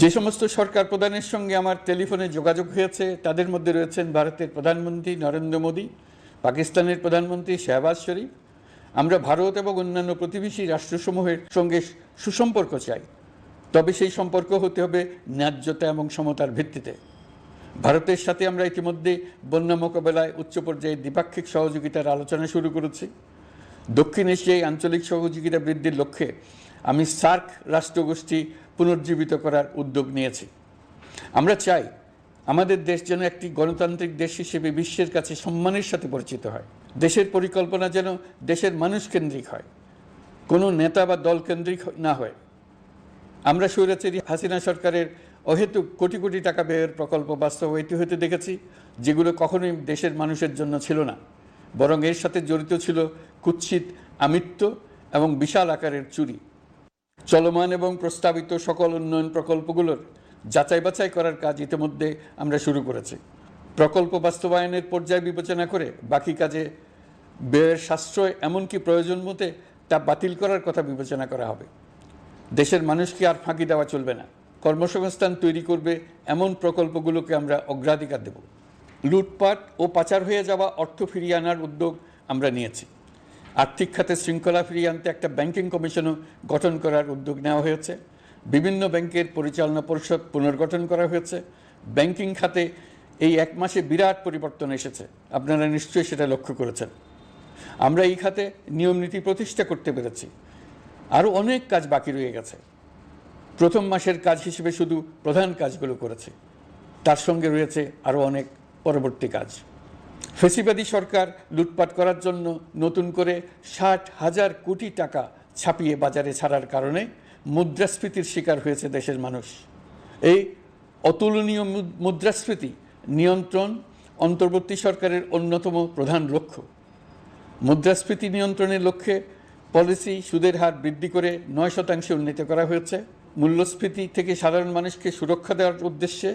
যে সমস্ত সরকার প্রধানের সঙ্গে আমার টেলিফোনে যোগাযোগ হয়েছে, তাদের মধ্যে রয়েছেন ভারতের প্রধানমন্ত্রী নরেন্দ্র মোদী, পাকিস্তানের প্রধানমন্ত্রী শেহবাজ শরীফ। আমরা ভারত এবং অন্যান্য প্রতিবেশী রাষ্ট্রসমূহের সঙ্গে সুসম্পর্ক চাই। তবে সেই সম্পর্ক হতে হবে ন্যায্যতা এবং সমতার ভিত্তিতে। ভারতের সাথে আমরা ইতিমধ্যে বন্যা মোকাবেলায় উচ্চ পর্যায়ে দ্বিপাক্ষিক সহযোগিতার আলোচনা শুরু করেছি। দক্ষিণ এশিয়ায় আঞ্চলিক সহযোগিতা বৃদ্ধির লক্ষ্যে আমি সার্ক রাষ্ট্রগোষ্ঠী পুনর্জীবিত করার উদ্যোগ নিয়েছি। আমরা চাই আমাদের দেশ যেন একটি গণতান্ত্রিক দেশ হিসেবে বিশ্বের কাছে সম্মানের সাথে পরিচিত হয়। দেশের পরিকল্পনা যেন দেশের মানুষ কেন্দ্রিক হয়। কোনো নেতা বা দল কেন্দ্রিক না হয়। আমরা স্বৈরাচারী হাসিনা সরকারের অহেতুক কোটি কোটি টাকা ব্যয়ের প্রকল্প বাস্তবায়িত হতে দেখেছি, যেগুলো কখনোই দেশের মানুষের জন্য ছিল না। বরং এর সাথে জড়িত ছিল কুৎসিত আমিত্ব এবং বিশাল আকারের চুরি। চলমান এবং প্রস্তাবিত সকল উন্নয়ন প্রকল্পগুলোর যাচাই বাছাই করার কাজ ইতিমধ্যে আমরা শুরু করেছি। প্রকল্প বাস্তবায়নের পর্যায় বিবেচনা করে বাকি কাজে ব্যয়ের সাশ্রয় এমনকি প্রয়োজন মতে তা বাতিল করার কথা বিবেচনা করা হবে। দেশের মানুষকে আর ফাঁকি দেওয়া চলবে না। কর্মসংস্থান তৈরি করবে এমন প্রকল্পগুলোকে আমরা অগ্রাধিকার দেব। লুটপাট ও পাচার হয়ে যাওয়া অর্থ ফিরিয়ে আনার উদ্যোগ আমরা নিয়েছি। আর্থিক খাতে শৃঙ্খলা ফিরিয়ে আনতে একটা ব্যাংকিং কমিশনও গঠন করার উদ্যোগ নেওয়া হয়েছে। বিভিন্ন ব্যাংকের পরিচালনা পরিষদ পুনর্গঠন করা হয়েছে। ব্যাংকিং খাতে এই এক মাসে বিরাট পরিবর্তন এসেছে। আপনারা নিশ্চয়ই সেটা লক্ষ্য করেছেন। আমরা এই খাতে নিয়ম নীতি প্রতিষ্ঠা করতে পেরেছি। আরও অনেক কাজ বাকি রয়ে গেছে। প্রথম মাসের কাজ হিসেবে শুধু প্রধান কাজগুলো করেছে। তার সঙ্গে রয়েছে আরও অনেক পরবর্তী কাজ। ফেসিবাদী সরকার লুটপাট করার জন্য নতুন করে ষাট হাজার কোটি টাকা ছাপিয়ে বাজারে ছাড়ার কারণে মুদ্রাস্ফীতির শিকার হয়েছে দেশের মানুষ। এই অতুলনীয় মুদ্রাস্ফীতি নিয়ন্ত্রণ অন্তর্বর্তী সরকারের অন্যতম প্রধান লক্ষ্য। মুদ্রাস্ফীতি নিয়ন্ত্রণের লক্ষ্যে পলিসি সুদের হার বৃদ্ধি করে নয় শতাংশে উন্নীত করা হয়েছে। মূল্যস্ফীতি থেকে সাধারণ মানুষকে সুরক্ষা দেওয়ার উদ্দেশ্যে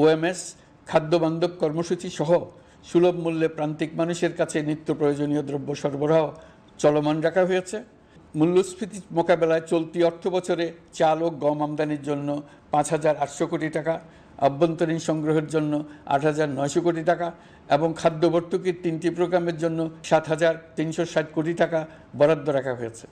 ওএমএস, খাদ্যবান্ধব কর্মসূচি সহ সুলভ মূল্যে প্রান্তিক মানুষের কাছে নিত্য প্রয়োজনীয় দ্রব্য সরবরাহ চলমান রাখা হয়েছে। মূল্যস্ফীতি মোকাবেলায় চলতি অর্থ বছরে চাল ও গম আমদানির জন্য পাঁচ হাজার আটশো কোটি টাকা, আভ্যন্তরীণ সংগ্রহের জন্য আট হাজার নয়শো কোটি টাকা এবং খাদ্য ভর্তুকির তিনটি প্রোগ্রামের জন্য সাত হাজার তিনশো ষাট কোটি টাকা বরাদ্দ রাখা হয়েছে।